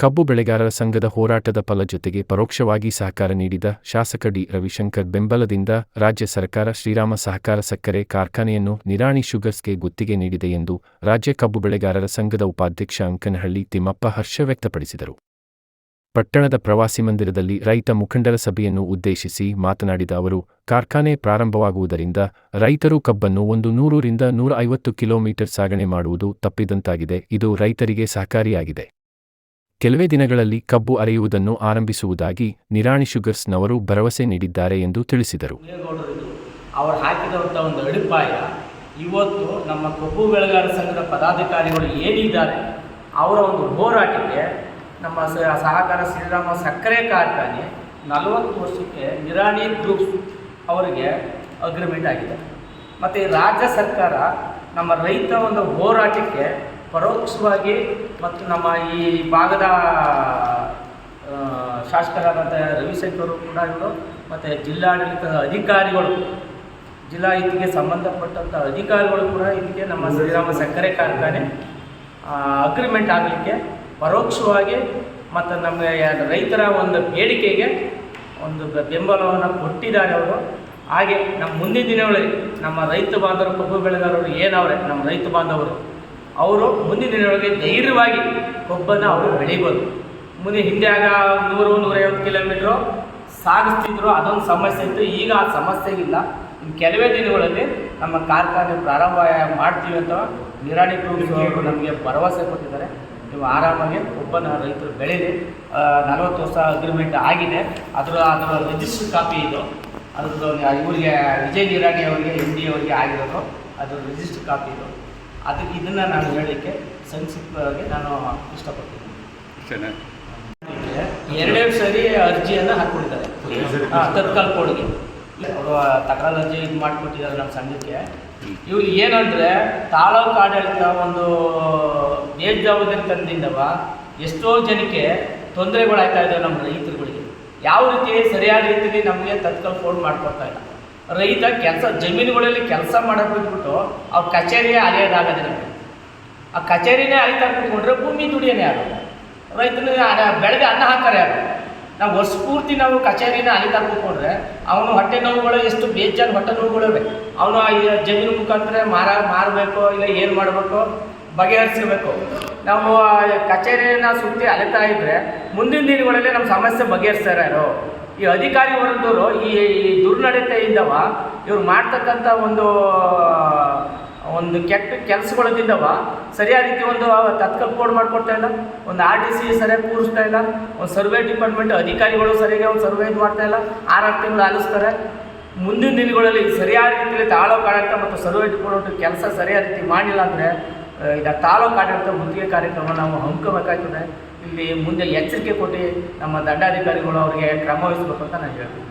ಕಬ್ಬು ಬೆಳೆಗಾರರ ಸಂಘದ ಹೋರಾಟದ ಫಲ ಜೊತೆಗೆ ಪರೋಕ್ಷವಾಗಿ ಸಹಕಾರ ನೀಡಿದ ಶಾಸಕ ಡಿ. ರವಿಶಂಕರ್ ಬೆಂಬಲದಿಂದ ರಾಜ್ಯ ಸರ್ಕಾರ ಶ್ರೀರಾಮ ಸಹಕಾರ ಸಕ್ಕರೆ ಕಾರ್ಖಾನೆಯನ್ನು ನಿರಾಣಿ ಶುಗರ್ಸ್ಗೆ ಗುತ್ತಿಗೆ ನೀಡಿದೆ ಎಂದು ರಾಜ್ಯ ಕಬ್ಬು ಬೆಳೆಗಾರರ ಸಂಘದ ಉಪಾಧ್ಯಕ್ಷ ಅಂಕನಹಳ್ಳಿ ತಿಮ್ಮಪ್ಪ ಹರ್ಷ ವ್ಯಕ್ತಪಡಿಸಿದರು. ಪಟ್ಟಣದ ಪ್ರವಾಸಿ ಮಂದಿರದಲ್ಲಿ ರೈತ ಮುಖಂಡರ ಸಭೆಯನ್ನು ಉದ್ದೇಶಿಸಿ ಮಾತನಾಡಿದ ಅವರು, ಕಾರ್ಖಾನೆ ಪ್ರಾರಂಭವಾಗುವುದರಿಂದ ರೈತರು ಕಬ್ಬನ್ನು ಒಂದು ನೂರರಿಂದ ನೂರ ಐವತ್ತು ಕಿಲೋಮೀಟರ್ ಸಾಗಣೆ ಮಾಡುವುದು ತಪ್ಪಿದಂತಾಗಿದೆ. ಇದು ರೈತರಿಗೆ ಸಹಕಾರಿಯಾಗಿದೆ. ಕೆಲವೇ ದಿನಗಳಲ್ಲಿ ಕಬ್ಬು ಅರೆಯುವುದನ್ನು ಆರಂಭಿಸುವುದಾಗಿ ನಿರಾಣಿ ಶುಗರ್ಸ್ನವರು ಭರವಸೆ ನೀಡಿದ್ದಾರೆ ಎಂದು ತಿಳಿಸಿದರು. ಅವರು ಹಾಕಿದಂಥ ಒಂದು ಅಡಿಪಾಯ, ಇವತ್ತು ನಮ್ಮ ಕಬ್ಬು ಬೆಳೆಗಾರ ಸಂಘದ ಪದಾಧಿಕಾರಿಗಳು ಏನಿದ್ದಾರೆ ಅವರ ಒಂದು ಹೋರಾಟಕ್ಕೆ ನಮ್ಮ ಸಹಕಾರ ಶ್ರೀರಾಮ ಸಕ್ಕರೆ ಕಾರ್ಖಾನೆ ನಲವತ್ತು ವರ್ಷಕ್ಕೆ ನಿರಾಣಿ ಗ್ರೂಪ್ಸ್ ಅವರಿಗೆ ಅಗ್ರಿಮೆಂಟ್ ಆಗಿದೆ. ಮತ್ತು ರಾಜ್ಯ ಸರ್ಕಾರ ನಮ್ಮ ರೈತ ಒಂದು ಹೋರಾಟಕ್ಕೆ ಪರೋಕ್ಷವಾಗಿ ಮತ್ತು ನಮ್ಮ ಈ ಭಾಗದ ಶಾಸಕರಾದಂಥ ರವಿಶಂಕರ್ ಕೂಡ ಇವರು ಮತ್ತು ಜಿಲ್ಲಾಡಳಿತದ ಅಧಿಕಾರಿಗಳು, ಜಿಲ್ಲಾ ಇದಕ್ಕೆ ಸಂಬಂಧಪಟ್ಟಂಥ ಅಧಿಕಾರಿಗಳು ಕೂಡ ಇದಕ್ಕೆ ನಮ್ಮ ಶ್ರೀರಾಮ ಸಕ್ಕರೆ ಕಾರ್ಖಾನೆ ಅಗ್ರಿಮೆಂಟ್ ಆಗಲಿಕ್ಕೆ ಪರೋಕ್ಷವಾಗಿ ಮತ್ತು ನಮ್ಮ ರೈತರ ಒಂದು ಬೇಡಿಕೆಗೆ ಒಂದು ಬೆಂಬಲವನ್ನು ಕೊಟ್ಟಿದ್ದಾರೆ ಅವರು. ಹಾಗೆ ನಮ್ಮ ಮುಂದಿನ ದಿನಗಳಲ್ಲಿ ನಮ್ಮ ರೈತ ಬಾಂಧವರು, ಕಬ್ಬು ಬೆಳೆಗಾರರು ಏನವ್ರೆ ನಮ್ಮ ರೈತ ಬಾಂಧವರು ಅವರು ಮುಂದಿನ ದಿನಗಳಿಗೆ ಧೈರ್ಯವಾಗಿ ಕೊಬ್ಬನ್ನು ಅವರು ಬೆಳಿಬೋದು. ಮುಂದೆ ಹಿಂದೆ ಆಗ ನೂರು, ನೂರೈವತ್ತು ಕಿಲೋಮೀಟ್ರು ಸಾಗಿಸ್ತಿದ್ರು, ಅದೊಂದು ಸಮಸ್ಯೆ ಇತ್ತು. ಈಗ ಆ ಸಮಸ್ಯೆ ಇಲ್ಲ ಇನ್ನು ಕೆಲವೇ ದಿನಗಳಲ್ಲಿ ನಮ್ಮ ಕಾರ್ಖಾನೆ ಪ್ರಾರಂಭ ಮಾಡ್ತೀವಿ ಅಂತ ನಿರಾಣಿ ಗ್ರೂಪ್ಸ್ ಅವರು ನಮಗೆ ಭರವಸೆ ಕೊಟ್ಟಿದ್ದಾರೆ. ನೀವು ಆರಾಮಾಗಿ ಒಬ್ಬನ ರೈತರು ಬೆಳೀಲಿ ನಲವತ್ತು ವರ್ಷ ಅಗ್ರಿಮೆಂಟ್ ಆಗಿದೆ. ಅದರ ಅದರ ರಿಜಿಸ್ಟರ್ ಕಾಪಿ ಇದು. ಅದ್ರದ್ದು ಇವರಿಗೆ, ವಿಜಯ್ ನಿರಾಣಿ ಅವರಿಗೆ ಎಂ ಡಿ ಅವರಿಗೆ ಆಗಿರೋದು. ಅದರ ರಿಜಿಸ್ಟರ್ ಕಾಪಿ ಇದು. ಅದಕ್ಕೆ ಇದನ್ನ ನಾನು ಹೇಳಲಿಕ್ಕೆ ಸಂಕ್ಷಿಪ್ತವಾಗಿ ನಾನು ಇಷ್ಟಪಡ್ತೀನಿ. ಎರಡೇ ಸರಿ ಅರ್ಜಿಯನ್ನು ಹಾಕ್ಕೊಂಡಿದ್ದಾರೆ ತತ್ಕಾಲ ಕೋಡ್ಗೆ ಅವರು ತಕರಾರು ಅರ್ಜಿ ಇದು ಮಾಡಿಕೊಟ್ಟಿದ್ದಾರೆ ನಮ್ಮ ಸಂಘಕ್ಕೆ. ಇವ್ರು ಏನಂದ್ರೆ ತಾಲೂಕು ಆಡಳಿತ ಒಂದು ಬೇಜವಾಬ್ದಾರಿತನದಿಂದವ ಎಷ್ಟೋ ಜನಕ್ಕೆ ತೊಂದರೆಗಳಾಗ್ತಾ ಇದ್ದಾವೆ ನಮ್ಮ ರೈತರುಗಳಿಗೆ. ಯಾವ ರೀತಿ ಸರಿಯಾದ ರೀತಿಯಲ್ಲಿ ನಮಗೆ ತತ್ಕಾಲ ಫೋನ್ ಮಾಡಿಕೊಡ್ತಾ ಇಲ್ಲ. ರೈತ ಕೆಲಸ ಜಮೀನುಗಳಲ್ಲಿ ಕೆಲಸ ಮಾಡೋಕೆ ಬಿಟ್ಬಿಟ್ಟು ಅವ್ರ ಕಚೇರಿಯೇ ಅಲೆಯೋದಾಗೋದಿಲ್ಲ ಆ ಕಚೇರಿನೇ ಅರಿತಾ ಕೂತ್ಕೊಂಡ್ರೆ ಭೂಮಿ ದುಡಿಯೋನೇ ಯಾರು? ರೈತನ ಬೆಳೆದ ಅನ್ನ ಹಾಕ್ತಾರೆ ಯಾರು? ನಾವು ವರ್ಷ ಪೂರ್ತಿ ನಾವು ಕಚೇರಿನ ಅಲಿತಾ ಕೂತ್ಕೊಂಡ್ರೆ ಅವನು ಹೊಟ್ಟೆ ನೋವುಗಳು ಎಷ್ಟು ಬೇಜಾನ್ ಹೊಟ್ಟೆ ನೋವುಗಳಿವೆ ಅವನು ಜಮೀನು ಮುಖಾಂತರ ಮಾರ ಮಾರಬೇಕು ಇಲ್ಲ ಏನು ಮಾಡಬೇಕು ಬಗೆಹರಿಸಬೇಕು ನಾವು ಆ ಕಚೇರಿನ ಸುತ್ತಿ ಅಲಿತಾ ಇದ್ದರೆ ಮುಂದಿನ ದಿನಗಳಲ್ಲಿ ನಮ್ಮ ಸಮಸ್ಯೆ ಬಗೆಹರಿಸ್ತಾರೆ ಯಾರು? ಈ ಅಧಿಕಾರಿ ವರ್ಗದವರು ಈ ದುರ್ನಡತೆಯಿಂದವ ಇವ್ರು ಮಾಡ್ತಕ್ಕಂಥ ಒಂದು ಒಂದು ಕೆಟ್ಟ ಕೆಲಸಗಳಿಂದವ ಸರಿಯಾದ ರೀತಿ ಒಂದು ತತ್ಕಲ್ ಕೋಡ್ ಮಾಡಿಕೊಡ್ತಾ ಇಲ್ಲ, ಒಂದು ಆರ್ ಟಿ ಸಿ ಸರಿಯಾಗಿ ಕೂರಿಸ್ತಾ ಇಲ್ಲ, ಒಂದು ಸರ್ವೆ ಡಿಪಾರ್ಟ್ಮೆಂಟ್ ಅಧಿಕಾರಿಗಳು ಸರಿಯಾಗಿ ಒಂದು ಸರ್ವೆ ಮಾಡ್ತಾ ಇಲ್ಲ ಆರಾರು ತಿಂಗಳು ಆಲಿಸ್ತಾರೆ. ಮುಂದಿನ ದಿನಗಳಲ್ಲಿ ಸರಿಯಾದ ರೀತಿಯಲ್ಲಿ ತಾಲೂಕು ಆಡಳಿತ ಮತ್ತು ಸರ್ವೆ ಡಿಪಾರ್ಟ್ಮೆಂಟ್ ಕೆಲಸ ಸರಿಯಾದ ರೀತಿ ಮಾಡಿಲ್ಲ ಅಂದರೆ ಈಗ ತಾಲೂಕು ಆಡಳಿತ ಮುಂದಿನ ಕಾರ್ಯಕ್ರಮ ನಾವು ಹಮ್ಮಿಕೋಬೇಕಾಗ್ತದೆ ಇಲ್ಲಿ ಮುಂದೆ ಎಚ್ಚರಿಕೆ ಕೊಟ್ಟು ನಮ್ಮ ದಂಡಾಧಿಕಾರಿಗಳು ಅವರಿಗೆ ಕ್ರಮ ವಹಿಸ್ಬೇಕು ಅಂತ ನಾನು ಹೇಳ್ತೀನಿ.